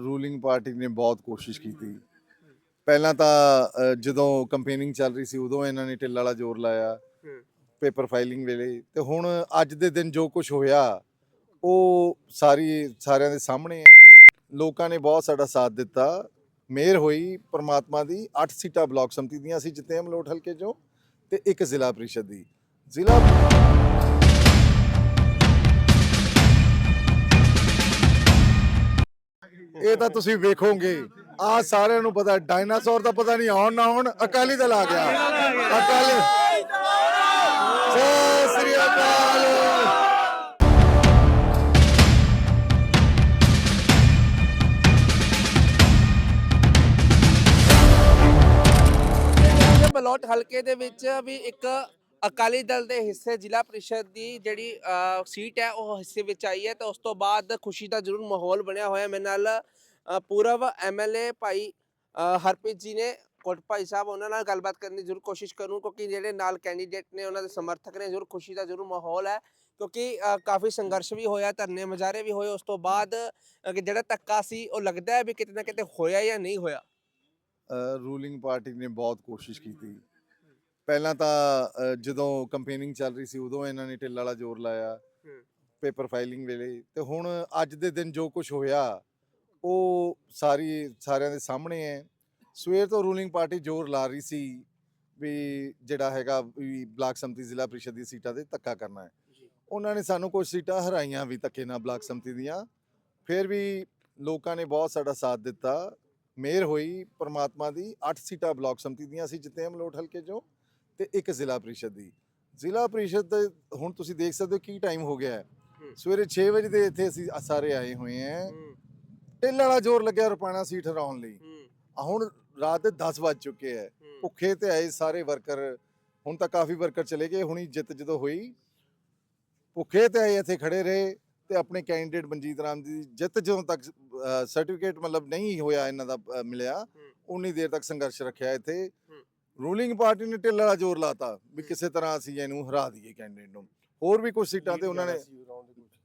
Ruling party ਨੇ ਬਹੁਤ ਕੋਸ਼ਿਸ਼ ਕੀਤੀ। ਪਹਿਲਾਂ ਤਾਂ ਜਦੋਂ ਕੰਪੇਨਿੰਗ ਚੱਲ ਰਹੀ ਸੀ ਉਦੋਂ ਇਹਨਾਂ ਨੇ ਢਿੱਲ ਵਾਲਾ ਜ਼ੋਰ ਲਾਇਆ ਪੇਪਰ ਫਾਈਲਿੰਗ ਵੇਲੇ। ਤੇ ਹੁਣ ਅੱਜ ਦੇ ਦਿਨ ਜੋ ਕੁਝ ਹੋਇਆ ਉਹ ਸਾਰੀ ਸਾਰਿਆਂ ਦੇ ਸਾਹਮਣੇ ਹੈ। ਲੋਕਾਂ ਨੇ ਬਹੁਤ ਸਾਡਾ ਸਾਥ ਦਿੱਤਾ। ਮੇਅਰ ਹੋਈ ਪ੍ਰਮਾਤਮਾ ਦੀ 8 ਸੀਟਾਂ ਬਲਾਕ ਸੰਮਤੀ ਦੀਆਂ ਅਸੀਂ ਜਿੱਤੇ ਮਲੋਟ ਹਲਕੇ ਚੋਂ ਤੇ ਇੱਕ ਜ਼ਿਲ੍ਹਾ ਪ੍ਰੀਸ਼ਦ ਦੀ। ਜ਼ਿਲ੍ਹਾ ਇਹ ਤਾਂ ਤੁਸੀਂ ਵੇਖੋਗੇ। ਆ ਸਾਰਿਆਂ ਨੂੰ ਪਤਾ, ਡਾਇਨਾਸੌਰ ਦਾ ਪਤਾ ਨਹੀਂ, ਆਉਣ ਨਾ ਆਉਣ, ਅਕਾਲੀ ਦਲ ਆ ਗਿਆ। ਅਕਾਲੀ ਸਤਿ ਸ੍ਰੀ ਅਕਾਲ। ਬਲੋਟ ਹਲਕੇ ਦੇ ਵਿੱਚ ਵੀ ਇੱਕ ਅਕਾਲੀ ਦਲ ਦੇ ਹਿੱਸੇ ਜ਼ਿਲ੍ਹਾ ਪ੍ਰੀਸ਼ਦ ਦੀ ਜਿਹੜੀ ਸੀਟ ਹੈ, ਉਹ ਹਿੱਸੇ ਵਿੱਚ ਆਈ ਹੈ। ਤੇ ਉਸ ਤੋਂ ਬਾਅਦ ਖੁਸ਼ੀ ਦਾ ਜ਼ਰੂਰ ਮਾਹੌਲ ਬਣਿਆ ਹੋਇਆ ਮੇਰੇ ਨਾਲ ਪੂਰਵ ਐਮਐਲਏ ਭਾਈ ਹਰਪ੍ਰੀਤ ਜੀ ਨੇ ਕੋਟ ਭਾਈ ਸਾਹਿਬ ਉਹਨਾਂ ਨਾਲ ਗੱਲਬਾਤ ਕਰਨ ਦੀ ਜ਼ਰੂਰ ਕੋਸ਼ਿਸ਼ ਕਰੂੰ ਕਿਉਂਕਿ ਜਿਹੜੇ ਨਾਲ ਕੈਂਡੀਡੇਟ ਨੇ ਉਹਨਾਂ ਦੇ ਸਮਰਥਕ ਨੇ ਜ਼ਰੂਰ ਖੁਸ਼ੀ ਦਾ ਜ਼ਰੂਰ ਮਾਹੌਲ ਹੈ ਕਿਉਂਕਿ ਕਾਫੀ ਸੰਘਰਸ਼ ਵੀ ਹੋਇਆ ਧਰਨੇ ਮੁਜ਼ਾਹਰੇ ਵੀ ਹੋਏ ਉਸ ਤੋਂ ਬਾਅਦ ਜਿਹੜਾ ਧੱਕਾ ਸੀ ਉਹ ਲੱਗਦਾ ਹੈ ਵੀ ਕਿਤੇ ਨਾ ਕਿਤੇ ਹੋਇਆ ਜਾਂ ਨਹੀਂ ਹੋਇਆ ਰੂਲਿੰਗ ਪਾਰਟੀ ਨੇ ਬਹੁਤ ਕੋਸ਼ਿਸ਼ ਕੀਤੀ ਪਹਿਲਾਂ ਤਾਂ ਜਦੋਂ ਕੰਪੇਨਿੰਗ ਚੱਲ ਰਹੀ ਸੀ ਉਦੋਂ ਇਹਨਾਂ ਨੇ ਢਿੱਲ ਵਾਲਾ ਜ਼ੋਰ ਲਾਇਆ। ਪੇਪਰ ਫਾਈਲਿੰਗ ਵੇਲੇ ਤੇ ਹੁਣ ਅੱਜ ਦੇ ਦਿਨ ਜੋ ਕੁਝ ਹੋਇਆ ਉਹ ਸਾਰੀ ਸਾਰਿਆਂ ਦੇ ਸਾਹਮਣੇ ਹੈ। ਸਵੇਰ ਤੋਂ ਰੂਲਿੰਗ ਪਾਰਟੀ ਜ਼ੋਰ ਲਾ ਰਹੀ ਸੀ ਵੀ ਜਿਹੜਾ ਹੈਗਾ ਵੀ ਬਲਾਕ ਸੰਮਤੀ ਜ਼ਿਲ੍ਹਾ ਪ੍ਰੀਸ਼ਦ ਦੀ ਸੀਟਾਂ ਤੇ ਧੱਕਾ ਕਰਨਾ ਹੈ। ਉਹਨਾਂ ਨੇ ਸਾਨੂੰ ਕੁਝ ਸੀਟਾਂ ਹਰਾਈਆਂ ਵੀ ਧੱਕੇ ਨਾਲ ਬਲਾਕ ਸੰਮਤੀ ਦੀਆਂ। ਫਿਰ ਵੀ ਲੋਕਾਂ ਨੇ ਬਹੁਤ ਸਾਡਾ ਸਾਥ ਦਿੱਤਾ। ਮੇਅਰ ਹੋਈ ਪ੍ਰਮਾਤਮਾ ਦੀ 8 ਸੀਟਾਂ ਬਲਾਕ ਸੰਮਤੀ ਦੀਆਂ ਅਸੀਂ ਜਿੱਤੇ ਮਲੋਟ ਹਲਕੇ ਚੋਂ ਤੇ ਇੱਕ ਜ਼ਿਲ੍ਹਾ ਪ੍ਰੀਸ਼ਦ ਦੀ। ਜ਼ਿਲ੍ਹਾ ਪ੍ਰੀਸ਼ਦ ਦੇ ਹੁਣ ਤੁਸੀਂ ਦੇਖ ਸਕਦੇ ਹੋ ਕੀ ਟਾਈਮ ਹੋ ਗਿਆ ਹੂੰ। ਸਵੇਰੇ 6 ਵਜੇ ਦੇ ਇੱਥੇ ਅਸੀਂ ਸਾਰੇ ਆਏ ਹੋਏ ਹਾਂ। ਢਿੱਲ ਵਾਲਾ ਜ਼ੋਰ ਲੱਗਿਆ ਰੁਪਾਣਾ ਸੀਟ ਹਰਾਉਣ ਲਈ। ਆ ਹੁਣ ਰਾਤ ਦੇ 10 ਵੱਜ ਚੁੱਕੇ ਹੈ। ਭੁੱਖੇ ਤੇ ਆਏ ਸਾਰੇ ਵਰਕਰ। ਹੁਣ ਤਾਂ ਕਾਫੀ ਵਰਕਰ ਚਲੇ ਗਏ ਹੁਣੀ ਜਿੱਤ ਜਦੋਂ ਹੋਈ। ਭੁੱਖੇ ਤੇ ਆਏ ਇੱਥੇ ਖੜੇ ਰਹੇ ਤੇ ਆਪਣੇ ਕੈਂਡੀਡੇਟ ਮਨਜੀਤ ਰਾਮ ਦੀ ਜਿੱਤ ਜਦੋਂ ਤੱਕ ਸਰਟੀਫਿਕੇਟ ਮਤਲਬ ਨਹੀਂ ਹੋਇਆ ਇਹਨਾਂ ਦਾ ਮਿਲਿਆ ਉਨੀ ਦੇਰ ਤੱਕ ਸੰਘਰਸ਼ ਰੱਖਿਆ ਇੱਥੇ। ਰੂਲਿੰਗ ਪਾਰਟੀ ਨੇ ਢਿੱਲ ਵਾਲਾ ਜ਼ੋਰ ਲਾਤਾ ਵੀ ਕਿਸੇ ਤਰ੍ਹਾਂ ਅਸੀਂ ਇਹਨੂੰ ਹਰਾ ਦਈਏ ਕੈਂਡੀਡੇਟ ਨੂੰ। ਹੋਰ ਵੀ ਕੁਝ ਸੀਟਾਂ ਤੇ ਉਹਨਾਂ ਨੇ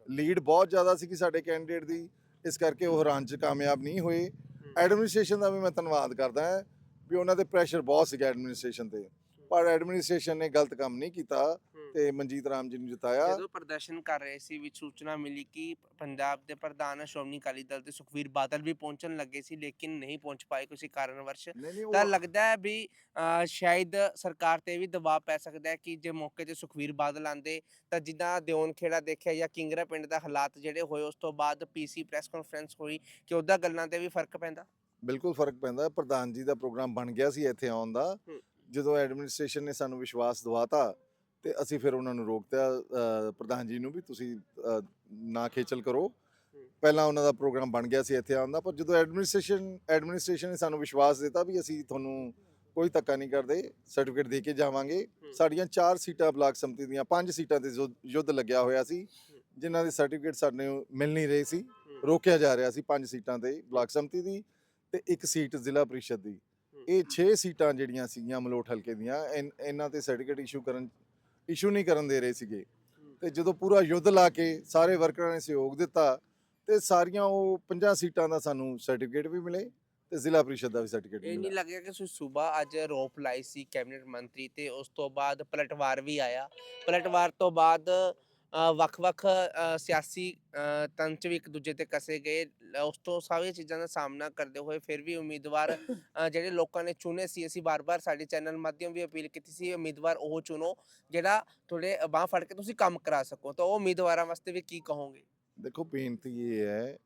ਲੀਡ ਬਹੁਤ ਜ਼ਿਆਦਾ ਸੀ ਕਿ ਸਾਡੇ ਕੈਂਡੀਡੇਟ ਦੀ। ਇਸ ਕਰਕੇ ਉਹ ਹਰਾਨ ਚ ਕਾਮਯਾਬ ਨਹੀਂ ਹੋਏ। ਐਡਮਿਨਿਸਟ੍ਰੇਸ਼ਨ ਦਾ ਵੀ ਮੈਂ ਧੰਨਵਾਦ ਕਰਦਾ ਹਾਂ ਵੀ ਉਹਨਾਂ ਤੇ ਪ੍ਰੈਸ਼ਰ ਬਹੁਤ ਸੀਗਾ ਐਡਮਿਨਿਸਟ੍ਰੇਸ਼ਨ ਤੇ। ਪਰ ਐਡਮਿਨਿਸਟ੍ਰੇਸ਼ਨ ਨੇ ਗਲਤ ਕੰਮ ਨਹੀਂ ਕੀਤਾ। ਤੇ ਮਨਜੀਤ ਰਾਮ ਜੀ ਨੂੰ ਜਿਤਾਇਆ। ਜਦੋਂ ਪ੍ਰਦਰਸ਼ਨ ਕਰ ਰਹੇ ਸੀ ਵਿੱਚ ਸੂਚਨਾ ਮਿਲੀ ਕਿ ਪੰਜਾਬ ਦੇ ਪ੍ਰਧਾਨ ਸ਼੍ਰੋਮਣੀ ਅਕਾਲੀ ਦਲ ਤੇ ਸੁਖਵੀਰ ਬਾਦਲ ਵੀ ਪਹੁੰਚਣ ਲੱਗੇ ਸੀ ਲੇਕਿਨ ਨਹੀਂ ਪਹੁੰਚ ਪਾਏ ਕਿਸੇ ਕਾਰਨਵਰਸ਼ ਨਹੀਂ ਨਹੀਂ ਤਾਂ ਲੱਗਦਾ ਹੈ ਵੀ ਅਹ, ਸ਼ਾਇਦ ਸਰਕਾਰ ਤੇ ਵੀ ਦਬਾਅ ਪੈ ਸਕਦਾ ਹੈ ਕਿ ਜੇ ਮੌਕੇ ਤੇ ਸੁਖਵੀਰ ਬਾਦਲ ਆਂਦੇ ਤਾਂ ਜਿੱਦਾਂ ਦਿਓਨ ਖੇੜਾ ਦੇਖਿਆ ਜਾਂ ਕਿੰਗਰਾ ਪਿੰਡ ਦਾ ਹਾਲਾਤ ਜਿਹੜੇ ਹੋਏ ਉਸ ਤੋਂ ਬਾਅਦ ਪੀਸੀ ਪ੍ਰੈਸ ਕਾਨਫਰੰਸ ਹੋਈ ਕਿ ਉਹਦਾ ਗੱਲਾਂ ਤੇ ਵੀ ਫ਼ਰਕ ਪੈਂਦਾ? ਬਿਲਕੁਲ ਫ਼ਰਕ ਪੈਂਦਾ। ਪ੍ਰਧਾਨ ਜੀ ਦਾ ਪ੍ਰੋਗਰਾਮ ਬਣ ਗਿਆ ਸੀ ਇੱਥੇ ਆਉਣ ਦਾ। ਹੂੰ। ਜਦੋਂ ਐਡਮਿਨਿਸਟ੍ਰੇਸ਼ਨ ਨੇ ਸਾਨੂੰ ਵਿਸ਼ਵਾਸ ਦਿਵਾਤਾ ਤੇ ਅਸੀਂ ਫਿਰ ਉਹਨਾਂ ਨੂੰ ਰੋਕਤਾ ਪ੍ਰਧਾਨ ਜੀ ਨੂੰ ਵੀ ਤੁਸੀਂ ਅ, ਨਾ ਖੇਚਲ ਕਰੋ। ਪਹਿਲਾਂ ਉਹਨਾਂ ਦਾ ਪ੍ਰੋਗਰਾਮ ਬਣ ਗਿਆ ਸੀ ਇੱਥੇ ਆਉਣ ਦਾ ਪਰ ਜਦੋਂ ਐਡਮਿਨਿਸਟ੍ਰੇਸ਼ਨ ਐਡਮਿਨਿਸਟ੍ਰੇਸ਼ਨ ਨੇ ਸਾਨੂੰ ਵਿਸ਼ਵਾਸ ਦਿੱਤਾ ਵੀ ਅਸੀਂ ਤੁਹਾਨੂੰ ਕੋਈ ਧੱਕਾ ਨਹੀਂ ਕਰਦੇ ਸਰਟੀਫਿਕੇਟ ਦੇ ਕੇ ਜਾਵਾਂਗੇ। ਸਾਡੀਆਂ 4 ਸੀਟਾਂ ਬਲਾਕ ਸੰਮਤੀ ਦੀਆਂ 5 ਸੀਟਾਂ ਤੇ ਜੋ- ਯੁੱਧ ਲੱਗਿਆ ਹੋਇਆ ਸੀ ਜਿਨ੍ਹਾਂ ਦੇ ਸਰਟੀਫਿਕੇਟ ਸਾਨੂੰ ਮਿਲ ਨਹੀਂ ਰਹੇ ਸੀ ਰੋਕਿਆ ਜਾ ਰਿਹਾ ਸੀ 5 ਸੀਟਾਂ ਤੇ ਬਲਾਕ ਸੰਮਤੀ ਦੀ ਤੇ ਇੱਕ ਸੀਟ ਜ਼ਿਲ੍ਹਾ ਪ੍ਰੀਸ਼ਦ ਦੀ। ਇਹ 6 ਸੀਟਾਂ ਜਿਹੜੀਆਂ ਸੀਗੀਆਂ ਮਲੋਟ ਹਲਕੇ ਦੀਆਂ ਇਨ- ਇਹਨਾਂ ਤੇ ਸਰਟੀਫਿਕੇਟ ਇਸ਼ੂ ਕਰਨ ਇਸ਼ੂ ਨਹੀਂ ਕਰਨ ਦੇ ਰਹੇ ਸੀਗੇ। ਤੇ ਜਦੋਂ ਪੂਰਾ ਯੁੱਧ ਲਾ ਕੇ ਸਾਰੇ ਵਰਕਰਾਂ ਨੇ ਸਹਿਯੋਗ ਦਿੱਤਾ ਤੇ ਸਾਰੀਆਂ ਉਹ 50 ਸੀਟਾਂ ਦਾ ਸਾਨੂੰ ਸਰਟੀਫਿਕੇਟ ਵੀ ਮਿਲੇ ਤੇ ਜ਼ਿਲ੍ਹਾ ਪ੍ਰੀਸ਼ਦ ਦਾ ਵੀ ਸਰਟੀਫਿਕੇਟ ਇਹ ਨਹੀਂ ਮਿਲਿਆ। ਲੱਗਿਆ ਕਿ ਸਵੇਰ ਅੱਜ ਰੋਪ ਲਾਈ ਸੀ ਕੈਬਨਿਟ ਮੰਤਰੀ ਤੇ ਉਸ ਤੋਂ ਬਾਅਦ ਪਲਟਵਾਰ ਵੀ ਆਇਆ। ਪਲਟਵਾਰ ਤੋਂ ਬਾਅਦ ਵੱਖ-ਵੱਖ ਅ, ਸਿਆਸੀ ਅ, ਤੰਚ ਵੀ ਇੱਕ ਦੂਜੇ ਤੇ ਕਸੇ ਗਏ। ਲ- ਉਸ ਤੋਂ ਸਾਰੀਆਂ ਚੀਜ਼ਾਂ ਦਾ ਸਾਹਮਣਾ ਕਰਦੇ ਹੋਏ ਫਿਰ ਵੀ ਉਮੀਦਵਾਰ ਅ, ਜਿਹੜੇ ਲੋਕਾਂ ਨੇ ਚੁਣੇ ਸੀ ਅਸੀਂ ਬਾਰ-ਬਾਰ ਸਾਡੇ ਚੈਨਲ ਮਾਧਿਅਮ ਵੀ ਅਪੀਲ ਕੀਤੀ ਸੀ ਉਮੀਦਵਾਰ ਉਹ ਚੁਣੋ ਜਿਹੜਾ ਤੁਹਾਡੇ ਬਾਹ ਫੜ ਕੇ ਤੁਸੀਂ ਕੰਮ ਕਰਾ ਸਕੋ। ਤਾਂ ਉਹ ਉਮੀਦਵਾਰਾਂ ਵਾਸਤੇ ਵੀ ਕੀ ਕਹੋਗੇ? ਦੇਖੋ ਬੇਨਤੀ ਇਹ ਹੈ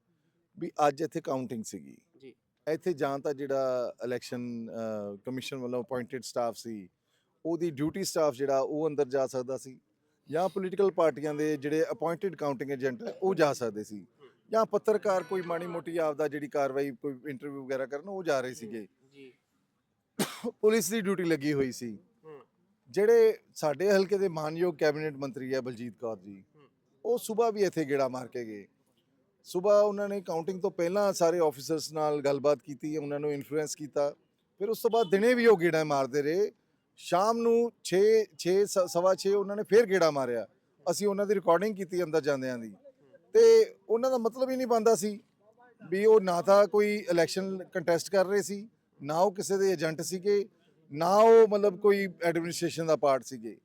ਵੀ ਅੱਜ ਇੱਥੇ ਕਾਊਂਟਿੰਗ ਸੀਗੀ। ਜੀ। ਇੱਥੇ ਜਾਂ ਤਾਂ ਜਿਹੜਾ ਇਲੈਕਸ਼ਨ ਕਮਿਸ਼ਨ ਵੱਲੋਂ ਅਪਾਇੰਟਡ ਸਟਾਫ ਸੀ ਉਹਦੀ ਡਿਊਟੀ ਸਟਾਫ ਜਿਹੜਾ ਉਹ ਅੰਦਰ ਜਾ ਸਕਦਾ ਸੀ। ਜਾਂ ਪੋਲੀਟੀਕਲ ਪਾਰਟੀਆਂ ਦੇ ਜਿਹੜੇ ਅਪਾਇੰਟਡ ਕਾਊਂਟਿੰਗ ਏਜੰਟ ਹੈ ਉਹ ਜਾ ਸਕਦੇ ਸੀ। ਜਾਂ ਪੱਤਰਕਾਰ ਕੋਈ ਮਾੜੀ ਮੋਟੀ ਆਪਦਾ ਜਿਹੜੀ ਕਾਰਵਾਈ ਕੋਈ ਇੰਟਰਵਿਊ ਵਗੈਰਾ ਕਰਨ ਉਹ ਜਾ ਰਹੇ ਸੀਗੇ। ਜੀ। ਪੁਲਿਸ ਦੀ ਡਿਊਟੀ ਲੱਗੀ ਹੋਈ ਸੀ। ਜਿਹੜੇ ਸਾਡੇ ਹਲਕੇ ਦੇ ਮਾਨਯੋਗ ਕੈਬਨਿਟ ਮੰਤਰੀ ਹੈ ਬਲਜੀਤ ਕੌਰ ਜੀ। ਉਹ ਸਵੇਰ ਵੀ ਇੱਥੇ ਗੇੜਾ ਮਾਰ ਕੇ ਗਏ। ਸਵੇਰ ਉਹਨਾਂ ਨੇ ਕਾਊਂਟਿੰਗ ਤੋਂ ਪਹਿਲਾਂ ਸਾਰੇ ਆਫੀਸਰਸ ਨਾਲ ਗੱਲਬਾਤ ਕੀਤੀ ਉਹਨਾਂ ਨੂੰ ਇਨਫਲੂਐਂਸ ਕੀਤਾ। ਫਿਰ ਉਸ ਤੋਂ ਬਾਅਦ ਦਿਨੇ ਵੀ ਉਹ ਗੇੜਾ ਮਾਰਦੇ ਰਹੇ। ਸ਼ਾਮ ਨੂੰ 6 6 ਸਵਾ 6 ਉਹਨਾਂ ਨੇ ਫੇਰ ਗੇੜਾ ਮਾਰਿਆ। ਅਸੀਂ ਉਹਨਾਂ ਦੀ ਰਿਕਾਰਡਿੰਗ ਕੀਤੀ ਅੰਦਰ ਜਾਂਦਿਆਂ ਦੀ। ਤੇ ਉਹਨਾਂ ਦਾ ਮਤਲਬ ਹੀ ਨਹੀਂ ਬੰਦਾ ਸੀ ਵੀ ਉਹ ਨਾ ਤਾਂ ਕੋਈ ਇਲੈਕਸ਼ਨ ਕੰਟੈਸਟ ਕਰ ਰਹੇ ਸੀ, ਨਾ ਉਹ ਕਿਸੇ ਦੇ ਏਜੰਟ ਸੀਗੇ, ਨਾ ਉਹ ਮਤਲਬ ਕੋਈ ਐਡਮਿਨਿਸਟ੍ਰੇਸ਼ਨ ਦਾ ਪਾਰਟ ਸੀਗੇ।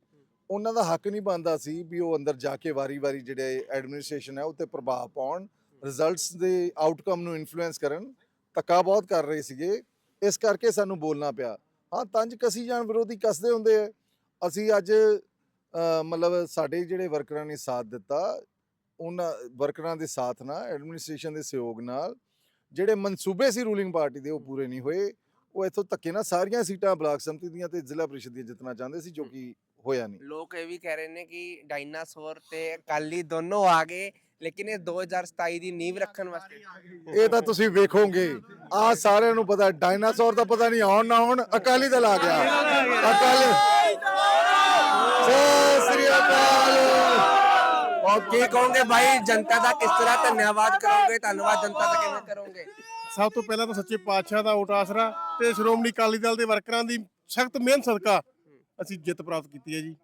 ਉਹਨਾਂ ਦਾ ਹੱਕ ਨਹੀਂ ਬਣਦਾ ਸੀ ਵੀ ਉਹ ਅੰਦਰ ਜਾ ਕੇ ਵਾਰੀ-ਵਾਰੀ ਜਿਹੜੇ ਐਡਮਿਨਿਸਟ੍ਰੇਸ਼ਨ ਹੈ, ਉਹ ਤੇ ਪ੍ਰਭਾਵ ਪਾਉਣ ਰਿਜ਼ਲਟਸ ਦੇ ਆਊਟਕਮ ਨੂੰ ਇਨਫਲੂਐਂਸ ਕਰਨ, ਧੱਕਾ ਬਹੁਤ ਕਰ ਰਹੇ ਸੀਗੇ। ਇਸ ਕਰਕੇ ਸਾਨੂੰ ਬੋਲਣਾ ਪਿਆ। ਹਾਂ ਤੰਜ ਕਸੀ ਜਾਣ ਵਿਰੋਧੀ ਕੱਸਦੇ ਹੁੰਦੇ ਆ। ਅਸੀਂ ਅੱਜ ਮਤਲਬ ਸਾਡੇ ਜਿਹੜੇ ਵਰਕਰਾਂ ਨੇ ਸਾਥ ਦਿੱਤਾ ਉਹਨਾਂ ਵਰਕਰਾਂ ਦੇ ਸਾਥ ਨਾਲ ਐਡਮਿਨਿਸਟ੍ਰੇਸ਼ਨ ਦੇ ਸਹਿਯੋਗ ਨਾਲ ਜਿਹੜੇ ਮਨਸੂਬੇ ਸੀ ਰੂਲਿੰਗ ਪਾਰਟੀ ਦੇ ਉਹ ਪੂਰੇ ਨਹੀਂ ਹੋਏ। ਉਹ ਇੱਥੋਂ ਧੱਕੇ ਨਾਲ ਸਾਰੀਆਂ ਸੀਟਾਂ ਬਲਾਕ ਸੰਮਤੀ ਦੀਆਂ ਤੇ ਜ਼ਿਲ੍ਹਾ ਪ੍ਰੀਸ਼ਦ ਦੀਆਂ ਜਿੱਤਣਾ ਚਾਹੁੰਦੇ ਸੀ ਜੋ ਕਿ ਹੋਇਆ ਨਹੀਂ। ਲੋਕ ਇਹ ਵੀ ਕਹਿ ਰਹੇ ਨੇ ਕਿ ਡਾਇਨਾਸੌਰ ਤੇ ਅਕਾਲੀ ਦੋਨੋਂ ਆ ਗਏ ਲੇਕਿਨ ਇਹ 2027 ਦੀ ਨੀਂਵ ਰੱਖਣ ਵਾਸਤੇ। ਇਹ ਤਾਂ ਤੁਸੀਂ ਵੇਖੋਗੇ। ਆ ਸਾਰਿਆਂ ਨੂੰ ਪਤਾ ਡਾਇਨਾਸੌਰ ਦਾ ਪਤਾ ਨਹੀਂ ਆਉਣ ਨਾ ਆਉਣ ਅਕਾਲੀ ਦਲ ਆ ਗਿਆ। ਅਕਾਲੀ ਸਤਿ ਸ੍ਰੀ ਅਕਾਲ। ਔਰ ਕੀ ਕਹੋਗੇ ਭਾਈ ਜਨਤਾ ਦਾ ਕਿਸ ਤਰ੍ਹਾਂ ਧੰਨਵਾਦ ਕਰੋਗੇ? ਧੰਨਵਾਦ ਜਨਤਾ ਦਾ ਕਿਵੇਂ ਕਰੋਗੇ? ਸਭ ਤੋਂ ਪਹਿਲਾਂ ਤਾਂ ਸੱਚੇ ਪਾਤਸ਼ਾਹ ਦਾ ਓਟ ਆਸਰਾ ਤੇ ਸ਼੍ਰੋਮਣੀ ਅਕਾਲੀ ਦਲ ਦੇ ਵਰਕਰਾਂ ਦੀ ਸਖਤ ਮਿਹਨਤ ਸਦਕਾ ਅਸੀਂ ਜਿੱਤ ਪ੍ਰਾਪਤ ਕੀਤੀ ਹੈ ਜੀ।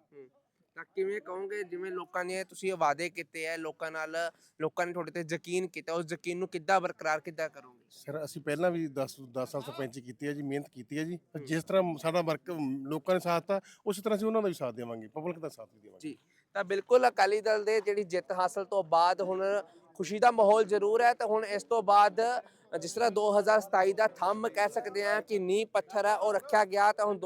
ਤਾਂ ਕਿਵੇਂ ਕਹੋਗੇ? ਜਿਵੇਂ ਲੋਕਾਂ ਨੇ ਤੁਸੀਂ ਇਹ ਵਾਅਦੇ ਕੀਤੇ ਆ ਲੋਕਾਂ ਨਾਲ ਲੋਕਾਂ ਨੇ ਤੁਹਾਡੇ ਤੇ ਯਕੀਨ ਕੀਤਾ ਉਸ ਯਕੀਨ ਨੂੰ ਕਿੱਦਾਂ ਬਰਕਰਾਰ ਕਿੱਦਾਂ ਕਰੋਗੇ? ਸਰ ਅਸੀਂ ਪਹਿਲਾਂ ਵੀ 10 10 ਸਾਲ ਸਰਪੰਚੀ ਕੀਤੀ ਹੈ ਜੀ ਮਿਹਨਤ ਕੀਤੀ ਹੈ ਜੀ। ਤੇ ਜਿਸ ਤਰ੍ਹਾਂ ਸਾਡਾ ਵਰਕ ਲੋਕਾਂ ਨੇ ਸਾਥ ਦਿੱਤਾ ਉਸੇ ਤਰ੍ਹਾਂ ਅਸੀਂ ਉਹਨਾਂ ਦਾ ਵੀ ਸਾਥ ਦੇਵਾਂਗੇ ਪਬਲਿਕ ਦਾ ਸਾਥ ਵੀ ਦੇਵਾਂਗੇ। ਜੀ ਤਾਂ ਬਿਲਕੁਲ ਅਕਾਲੀ ਦਲ ਦੇ ਜਿਹੜੀ ਜਿੱਤ ਹਾਸਲ ਤੋਂ ਬਾਅਦ ਹੁਣ ਖੁਸ਼ੀ ਦਾ ਮਾਹੌਲ ਜ਼ਰੂਰ ਹੈ ਤਾਂ ਹੁਣ ਇਸ ਤੋਂ ਬਾਅਦ ਜਿਸ ਤਰ੍ਹਾਂ 2027 ਦਾ ਥੰਮ ਕਹਿ ਸਕਦੇ ਆ ਕਿ ਨੀਂਹ ਪੱਥਰ ਹੈ ਉਹ ਰੱਖਿਆ ਗਿਆ ਤਾਂ ਹੁਣ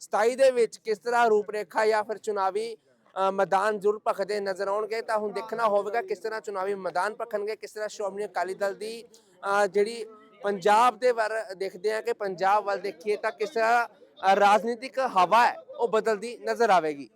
2027 ਦੇ ਵਿੱਚ ਕਿਸ ਤਰ੍ਹਾਂ ਰੂਪਰੇਖਾ ਜਾਂ ਫਿਰ ਚੁਣਾਵੀ ਅ, ਮੈਦਾਨ ਜ਼ਰੂਰ ਭਖਦੇ ਨਜ਼ਰ ਆਉਣਗੇ ਤਾਂ ਹੁਣ ਦੇਖਣਾ ਹੋਵੇਗਾ ਕਿਸ ਤਰ੍ਹਾਂ ਚੁਣਾਵੀ ਮੈਦਾਨ ਭਖਣਗੇ ਕਿਸ ਤਰ੍ਹਾਂ ਸ਼੍ਰੋਮਣੀ ਅਕਾਲੀ ਦਲ ਦੀ ਅ, ਜਿਹੜੀ ਪੰਜਾਬ ਦੇ ਵੱਲ ਦੇਖਦੇ ਆ ਕਿ ਪੰਜਾਬ ਵੱਲ ਦੇਖੀਏ ਤਾਂ ਕਿਸ ਤਰ੍ਹਾਂ ਰਾਜਨੀਤਿਕ ਹਵਾ ਹੈ ਉਹ ਬਦਲਦੀ ਨਜ਼ਰ ਆਵੇਗੀ।